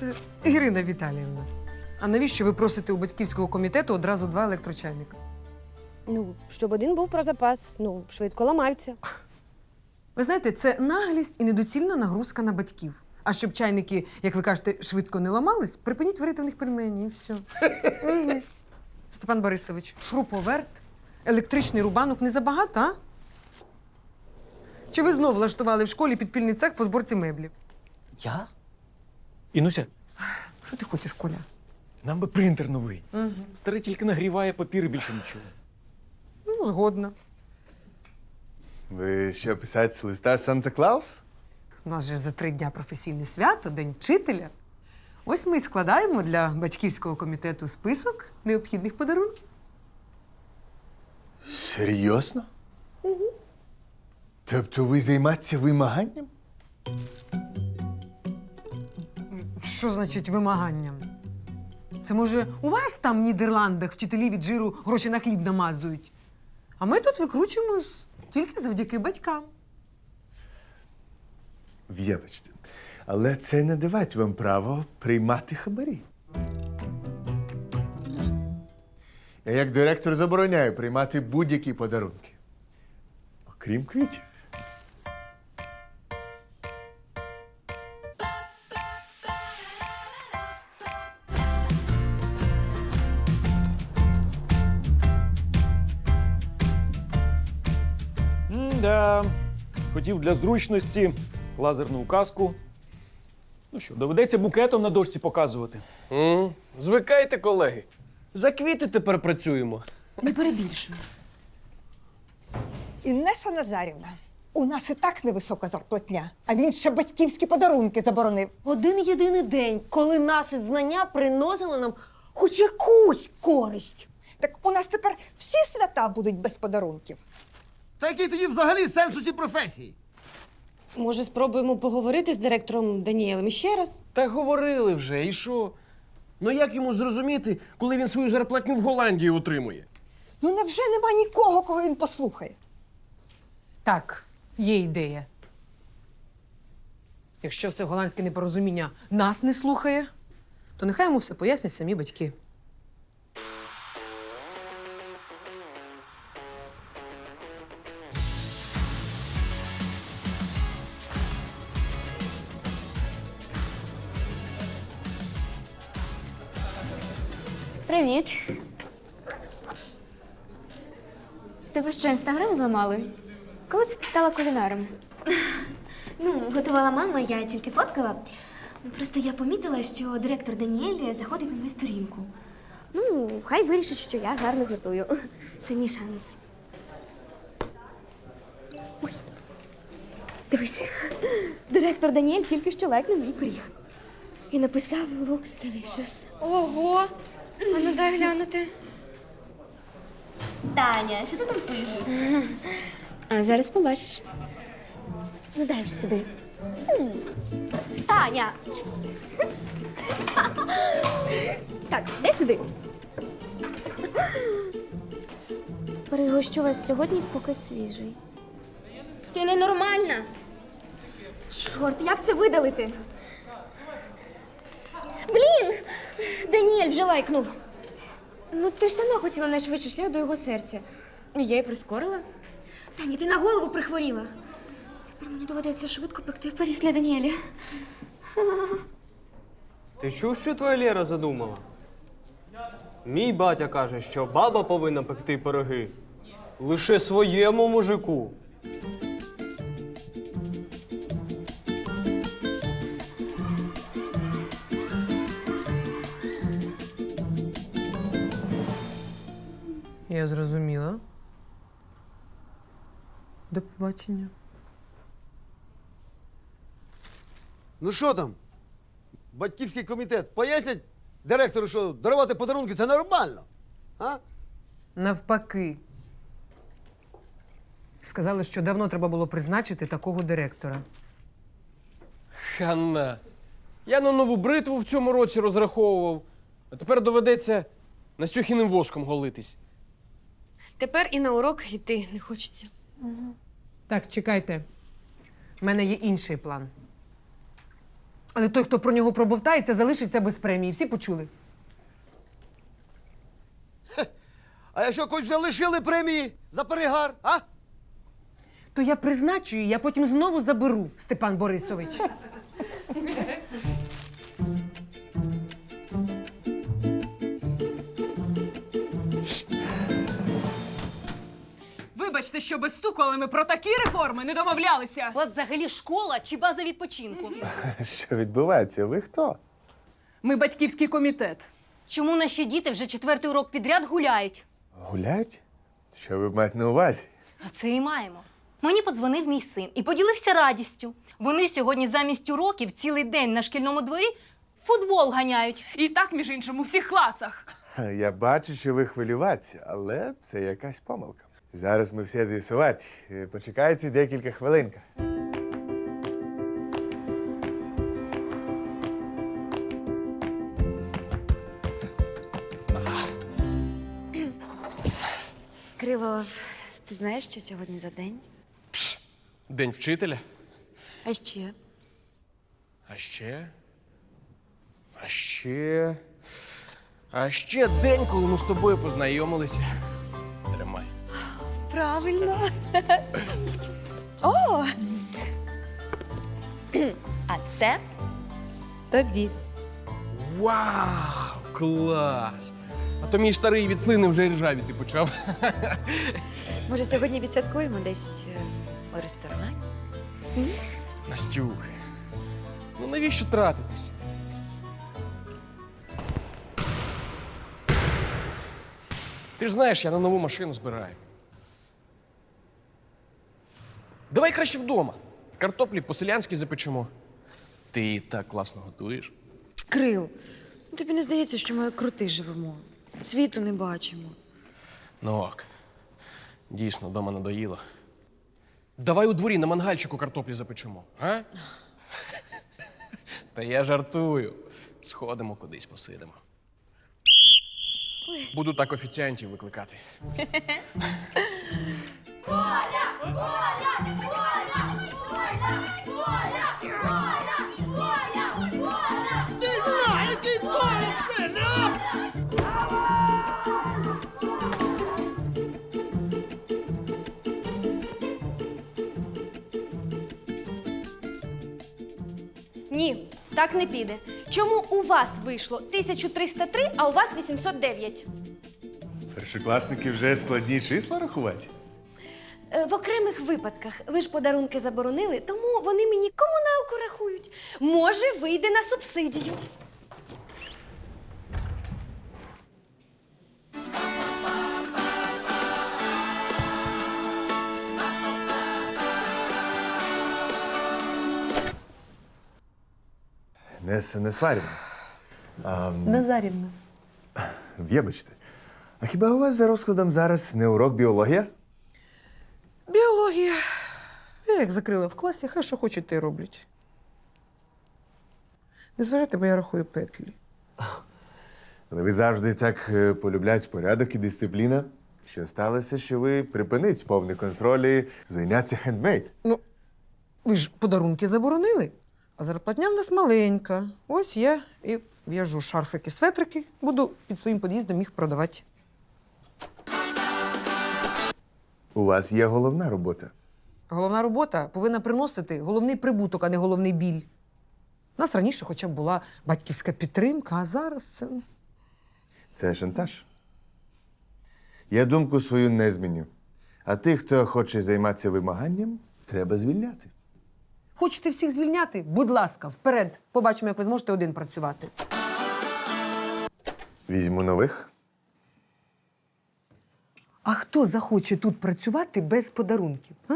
Це Ірина Віталіївна. А навіщо ви просите у батьківського комітету одразу два електрочайника? Ну, щоб один був про запас, ну, швидко ламаються. Ви знаєте, це наглість і недоцільна нагрузка на батьків. А щоб чайники, як ви кажете, швидко не ламались, припиніть варити в них пельмені і все. Мгм. Степан Борисович, шуруповерт, електричний рубанок не забагато, а? Чи ви знов влаштували в школі підпільний цех по зборці меблів? Я? Інуся, Що ти хочеш, Коля? нам би принтер новий. Угу. Старий тільки нагріває папір і більше нічого. Ну, згодна. Ви що писаєте листа Санта Клаус? У нас же за три дня професійне свято, День вчителя. Ось ми і складаємо для батьківського комітету список необхідних подарунків. Серйозно? Угу. Тобто ви займаєтеся вимаганням? Що значить вимаганням? Це може у вас там в Нідерландах вчителі від жиру гроші на хліб намазують. А ми тут викручуємось тільки завдяки батькам. Вибачте. Але це не давать вам право приймати хабарі. Я як директор забороняю приймати будь-які подарунки. Окрім квітів. Хотів для зручності лазерну указку. Ну що, доведеться букетом на дошці показувати. М, Звикайте, колеги. За квіти тепер працюємо. Не перебільшуй. Інеса Назарівна, у нас і так невисока зарплатня, а він ще батьківські подарунки заборонив. Один єдиний день, коли наші знання приносили нам хоч якусь користь. Так у нас тепер всі свята будуть без подарунків. Та який тоді взагалі сенс у цій професії? Може, спробуємо поговорити з директором Даніелем іще раз? Та говорили вже, і що? Ну як йому зрозуміти, коли він свою зарплатню в Голландії отримує? Ну невже нема нікого, кого він послухає? Так, є ідея. Якщо це голландське непорозуміння нас не слухає, то нехай йому все пояснять самі батьки. Привіт. Тебе що, інстаграм зламали? Коли це ти стала кулінаром? Ну, готувала мама, я тільки фоткала. Ну, просто я помітила, що директор Даніель заходить на мою сторінку. Ну, хай вирішить, що я гарно готую. Це мій шанс. Дивись, директор Даніель тільки що лайкнув мій пиріг. І написав Looks delicious. Ого! А ну дай глянути. Таня, що ти там пишеш? А зараз побачиш. Ну дай вже сюди. Таня! Так, дай сюди. Перегощу вас сьогодні, поки свіжий. Ти ненормальна. Чорт, як це видалити? Блін! Даніель вже лайкнув. Ну ти ж сама хотіла найшвидше шлях до його серця. І я й прискорила. Таня, ти на голову прихворіла. Тепер мені доведеться швидко пекти пиріг для Даніеля. Ти чув, що твоя Лєра задумала? Мій батя каже, що баба повинна пекти пироги лише своєму мужику. Я зрозуміла. До побачення. Ну що там? Батьківський комітет пояснять директору, що дарувати подарунки це нормально. А? Навпаки. Сказали, що давно треба було призначити такого директора. Хана. Я на нову бритву в цьому році розраховував, а тепер доведеться настюхіним воском голитись. Тепер і на урок йти не хочеться. Так, чекайте. У мене є інший план. Але той, хто про нього пробовтається, залишиться без премії. Всі почули. А якщо хоч вже лишили премії за перегар, а? То я призначу її, я потім знову заберу, Степан Борисович. Вибачте, що без стуку, але ми про такі реформи не домовлялися. У вас взагалі школа чи база відпочинку? Що відбувається? Ви хто? Ми батьківський комітет. Чому наші діти вже четвертий урок підряд гуляють? Гулять? Що ви маєте на увазі? А це і маємо. Мені подзвонив мій син і поділився радістю. Вони сьогодні замість уроків цілий день на шкільному дворі футбол ганяють. І так, між іншим, у всіх класах. Я бачу, що ви хвилюватися, але це якась помилка. Зараз ми все з'ясувати. Е, Почекайте декілька хвилинка. Криво, ти знаєш, що сьогодні за день? День вчителя. А ще? А ще. А ще. А ще день, коли ми з тобою познайомилися. Правильно. О! А це тобі. Вау! Клас! А то мій старий від слини вже ржавіти почав. Може, сьогодні відсвяткуємо десь е, у ресторані? Настюх. Ну навіщо тратитись? Ти ж знаєш, я на нову машину збираю. Давай краще вдома. Картоплі по-селянськи запечемо. Ти так класно готуєш. Крил, ну тобі не здається, що ми як крути живемо. Світу не бачимо. Ну ок. Дійсно, дома надоїло. Давай у дворі на мангальчику картоплі запечемо, а? Та я жартую. Сходимо кудись посидимо. Буду так офіціантів викликати. Ні, так не піде. Чому у вас вийшло 1303, а у вас 809? Першокласники вже складні числа рахувати? Е, В окремих випадках ви ж подарунки заборонили, тому вони мені комуналку рахують. Може, вийде на субсидію. Не, с- не сваримо. Назарівна. Вибачте. А хіба у вас за розкладом зараз не урок біологія? Біологія. Я як закрила в класі, хай що хочуть, те й роблять. Не зважайте, бо я рахую петлі. Але ви завжди так е, полюбляєте порядок і дисципліна. Що сталося, що ви припинить повний контроль і зайнятися хендмейд? Ну, ви ж подарунки заборонили, а зарплатня в нас маленька. Ось я і в'яжу шарфики, светрики, буду під своїм під'їздом їх продавати. У вас є головна робота. Головна робота повинна приносити головний прибуток, а не головний біль. У нас раніше хоча б була батьківська підтримка, а зараз це. Це шантаж. Я думку свою не зміню. А тих, хто хоче займатися вимаганням, треба звільняти. Хочете всіх звільняти? Будь ласка, вперед. Побачимо, як ви зможете один працювати. Візьму нових. А хто захоче тут працювати без подарунків? А?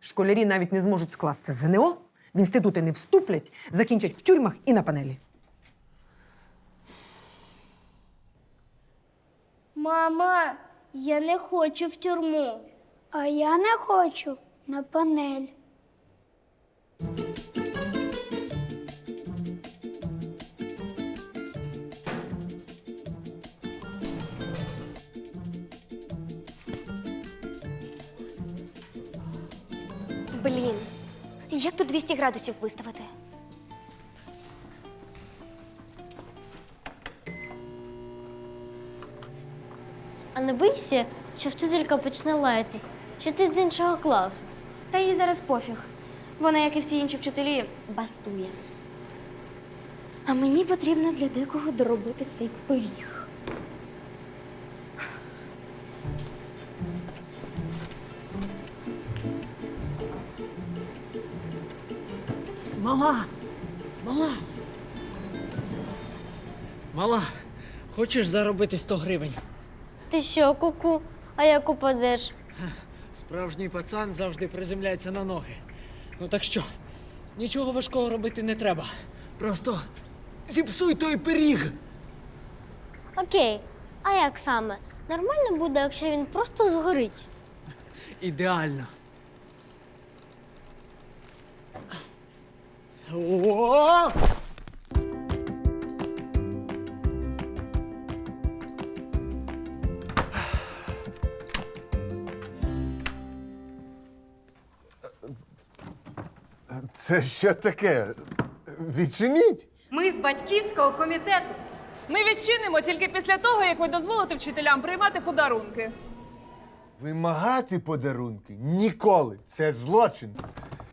Школярі навіть не зможуть скласти ЗНО, в інститути не вступлять, закінчать в тюрмах і на панелі. Мама, я не хочу в тюрму. А я не хочу на панель. Як тут 200 градусів виставити? А не бийся, що вчителька почне лаятись, що ти з іншого класу. Та їй зараз пофіг. Вона, як і всі інші вчителі, бастує. А мені потрібно для декого доробити цей пиріг. Мала! Мала! Мала, хочеш заробити 100 гривень? Ти що, куку? А як упадеш? Справжній пацан завжди приземляється на ноги. Ну так що, нічого важкого робити не треба. Просто зіпсуй той пиріг. Окей, а як саме? Нормально буде, якщо він просто згорить. Ідеально. О! Це що таке? Відчиніть! Ми з батьківського комітету. Ми відчинимо тільки після того, як ви дозволите вчителям приймати подарунки. Вимагати подарунки ніколи. Це злочин.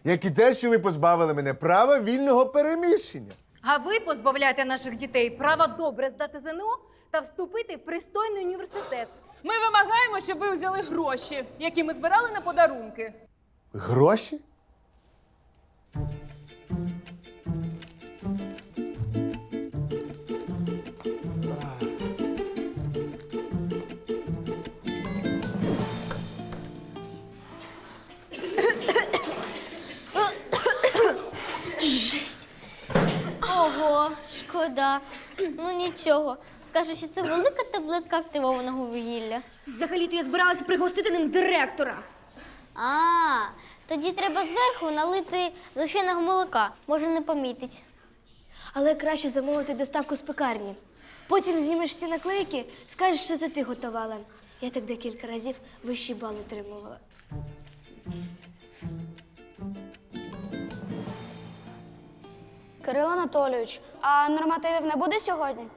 Як і те, що ви позбавили мене права вільного переміщення. А ви позбавляєте наших дітей права добре здати ЗНО та вступити в пристойний університет. Ми вимагаємо, щоб ви взяли гроші, які ми збирали на подарунки. Гроші? Ого, шкода. Ну нічого. Скажу, що це велика таблетка активованого вугілля. Взагалі-то я збиралася пригостити ним директора. А, тоді треба зверху налити зущеного молока. Може, не помітить. Але краще замовити доставку з пекарні. Потім знімеш всі наклейки, скажеш, що це ти готувала. Я так декілька разів вищий бал отримувала. Кирило Анатолійович, а нормативів не буде сьогодні?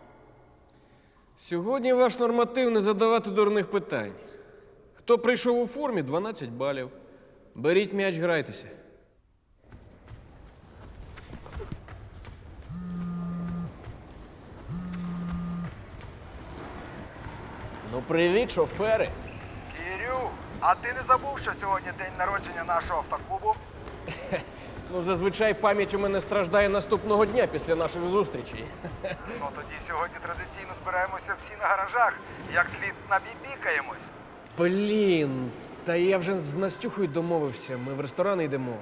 Сьогодні ваш норматив не задавати дурних питань. Хто прийшов у формі 12 балів. Беріть м'яч, грайтеся. Ну, привіт, шофери. Кірю, а ти не забув, що сьогодні день народження нашого автоклубу? Ну, зазвичай пам'ять у мене страждає наступного дня після наших зустрічей. Ну тоді сьогодні традиційно збираємося всі на гаражах, як слід набібікаємось. Блін, та я вже з Настюхою домовився. Ми в ресторан йдемо.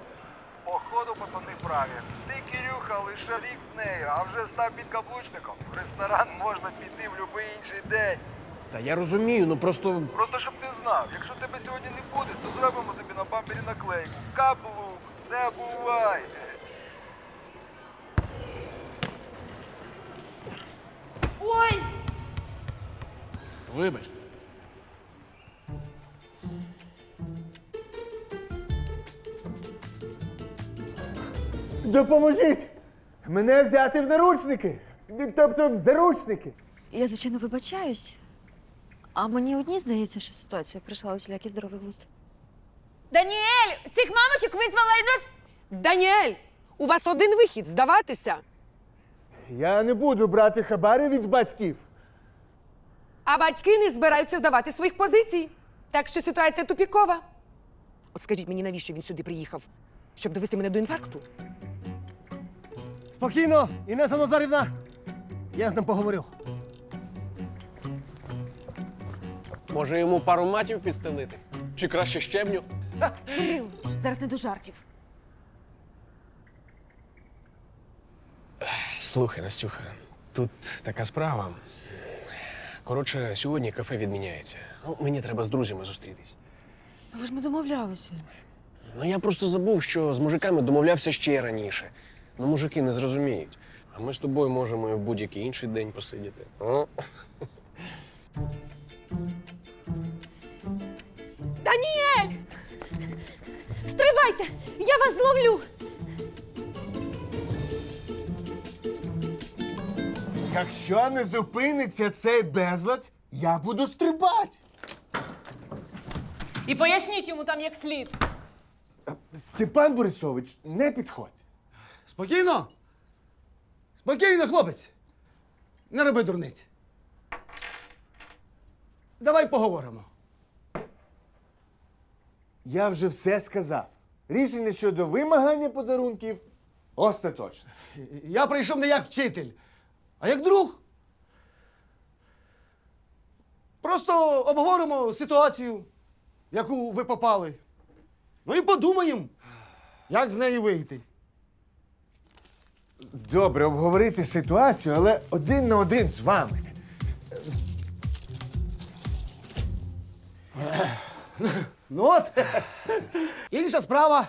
Походу, пацани праві. Ти, Кірюха, лише рік з нею, а вже став підкаблучником. В ресторан можна піти в будь-який інший день. Та я розумію, ну просто. Просто щоб ти знав, якщо тебе сьогодні не буде, то зробимо тобі на бампері наклейку. Каблук, все. Ой! Вибач. Допоможіть! Мене взяти в наручники! Тобто в заручники! Я, звичайно, вибачаюсь. А мені одній здається, що ситуація прийшла у всілякий здоровий глузд. Даніель! Цих мамочок визвала і нас. Даніель, у вас один вихід здаватися. Я не буду брати хабари від батьків. А батьки не збираються здавати своїх позицій. Так що ситуація тупікова. От скажіть мені, навіщо він сюди приїхав? Щоб довести мене до інфаркту? Спокійно, Інеса Назарівна. Я з ним поговорю. Може йому пару матів підстелити? Чи краще щебню? Кирил, зараз не до жартів. Слухай, Настюха, тут така справа. Коротше, сьогодні кафе відміняється. Ну, мені треба з друзями зустрітись. Але ж ми домовлялися. Ну я просто забув, що з мужиками домовлявся ще раніше. Ну, мужики не зрозуміють. А ми з тобою можемо і в будь-який інший день посидіти. О? Стрибайте! Я вас зловлю! Якщо не зупиниться цей безлад, я буду стрибати. І поясніть йому там як слід. Степан Борисович, не підходь. Спокійно? Спокійно, хлопець. Не роби дурниць. Давай поговоримо. Я вже все сказав. Рішення щодо вимагання подарунків остаточне. Я прийшов не як вчитель, а як друг. Просто обговоримо ситуацію, в яку ви попали. Ну і подумаємо, як з неї вийти. Добре, обговорити ситуацію, але один на один з вами. Ну от, інша справа.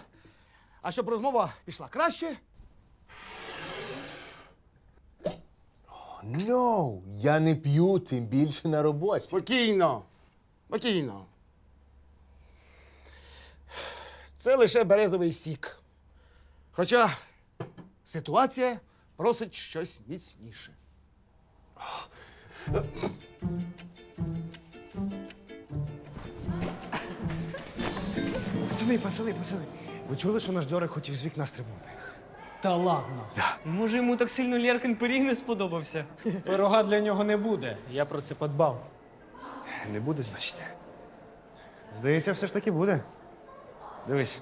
А щоб розмова пішла краще, No, я не п'ю, тим більше на роботі. Спокійно. Спокійно. Це лише березовий сік. Хоча ситуація просить щось міцніше. Пацани, пацани, пацани. Ви чули, що наш Дьорик хотів з вікна стрибнути? Та ладно. Може, йому так сильно Лєркин пиріг не сподобався. Пирога для нього не буде. Я про це подбав. Не буде, значить. Здається, все ж таки буде. Дивись.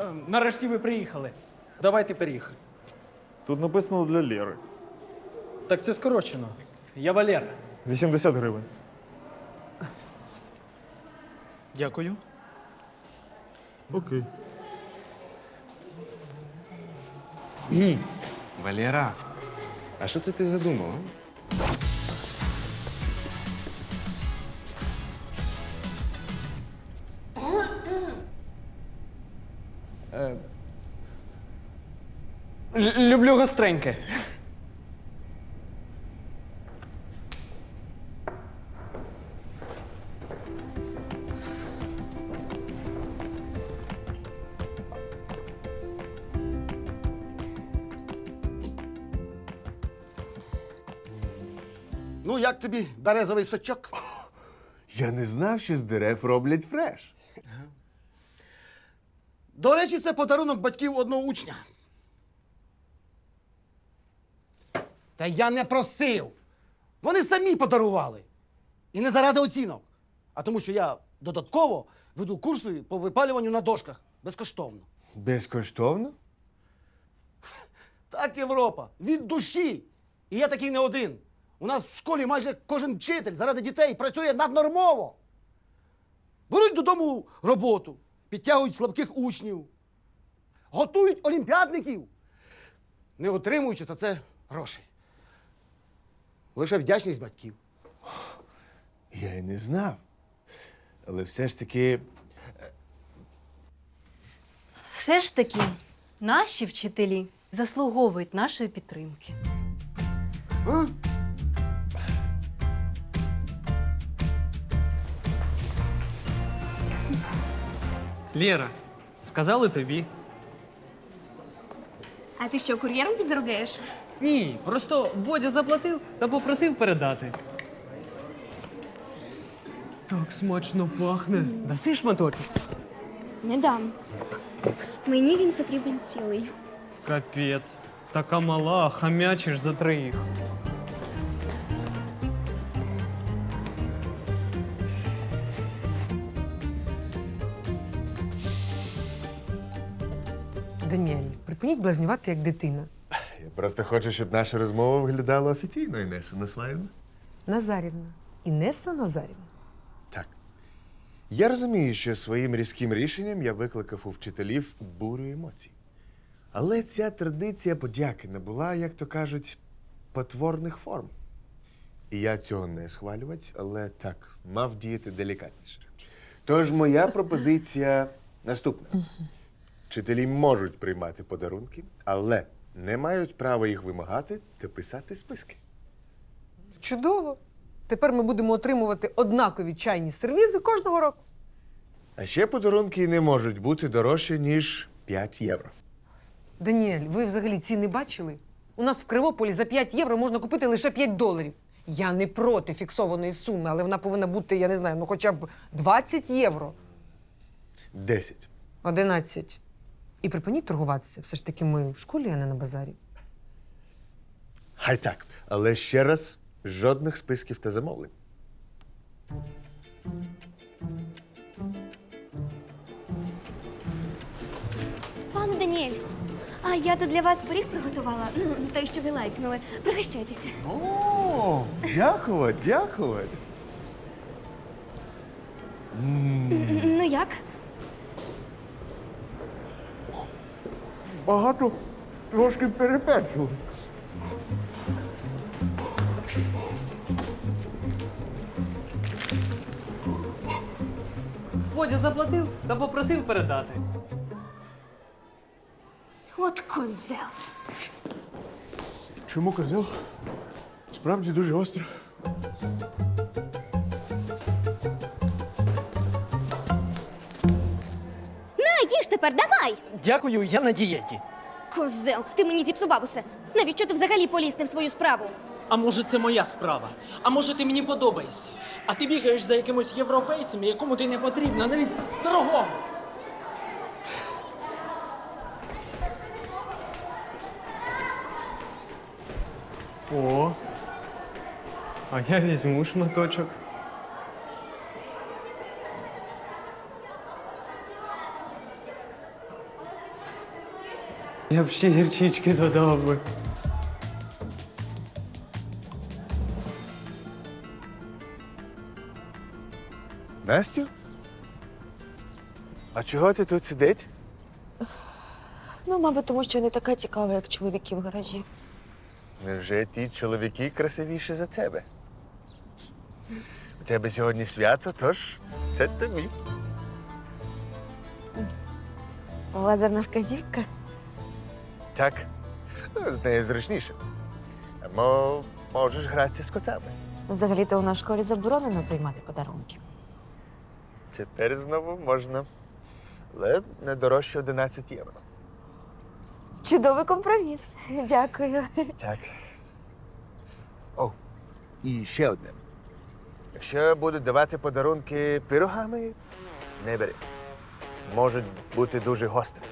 Е, Нарешті ви приїхали. Давайте пиріг. Тут написано для Лєри. Так це скорочено. Я Валер. 80 гривень. Дякую. Окей. Валера, а що це ти задумав? а? Люблю гостреньке. Як тобі березовий сочок? Я не знав, що з дерев роблять фреш. До речі, це подарунок батьків одного учня. Та я не просив. Вони самі подарували. І не заради оцінок, а тому, що я додатково веду курси по випалюванню на дошках безкоштовно. Безкоштовно? Так, Європа, від душі. І я такий не один. У нас в школі майже кожен вчитель заради дітей працює наднормово. Беруть додому роботу, підтягують слабких учнів, готують олімпіадників, не отримуючи за це грошей. Лише вдячність батьків. Я й не знав. Але все ж таки. Все ж таки, наші вчителі заслуговують нашої підтримки. А? Лєра, сказали тобі. А ти що, кур'єром підзаробляєш? Ні, просто Бодя заплатив та попросив передати. Так смачно пахне. Даси шматочок. Не дам. Мені він потрібен цілий. Капець. Така мала, а хамячиш за троїх. Припиніть блазнювати як дитина. Я просто хочу, щоб наша розмова виглядала офіційно, Інеса Наслаївна. Назарівна. Інеса Назарівна. Так. Я розумію, що своїм різким рішенням я викликав у вчителів бурю емоцій. Але ця традиція подяки набула, як то кажуть, потворних форм. І я цього не схвалювати, але так, мав діяти делікатніше. Тож моя пропозиція наступна: вчителі можуть приймати подарунки, але не мають права їх вимагати та писати списки. Чудово. Тепер ми будемо отримувати однакові чайні сервізи кожного року. А ще подарунки не можуть бути дорожче, ніж 5 євро. Даніель, ви взагалі ціни бачили? У нас в Кривополі за 5 євро можна купити лише 5 доларів. Я не проти фіксованої суми, але вона повинна бути, я не знаю, ну хоча б 20 євро. Десять. 11. І припиніть торгуватися. Все ж таки ми в школі, а не на базарі. Хай так. Але ще раз, жодних списків та замовлень. Пане Даніель, а я тут для вас пиріг приготувала. Ну, той, що ви лайкнули. Пригощайтеся. О, дякую, дякую. Ну як? Багато трошки перепечу. Водя заплатив та попросив передати. От козел. Чому козел? Справді дуже остро. Тепер, давай! Дякую, я на дієті. Козел, ти мені зіпсував усе. Навіщо ти взагалі поліз не в свою справу? А може, це моя справа? А може, ти мені подобаєшся? А ти бігаєш за якимось європейцем, якому ти не потрібна, навіть з пирогом. О. А я візьму шматочок. Я б ще гірчички додав би. Настю? А чого ти тут сидить? Ну, мабуть, тому що я не така цікава, як чоловіки в гаражі. Невже ті чоловіки красивіші за тебе? У тебе сьогодні свято, тож це тобі. Лазерна вказівка. Так, ну, з нею зручніше. Мо можеш гратися з котами. Взагалі-то у нас в школі заборонено приймати подарунки. Тепер знову можна. Але не дорожче 11 євро. Чудовий компроміс. Дякую. Так. О, і ще одне. Якщо будуть давати подарунки пирогами, не бери. Можуть бути дуже гострі.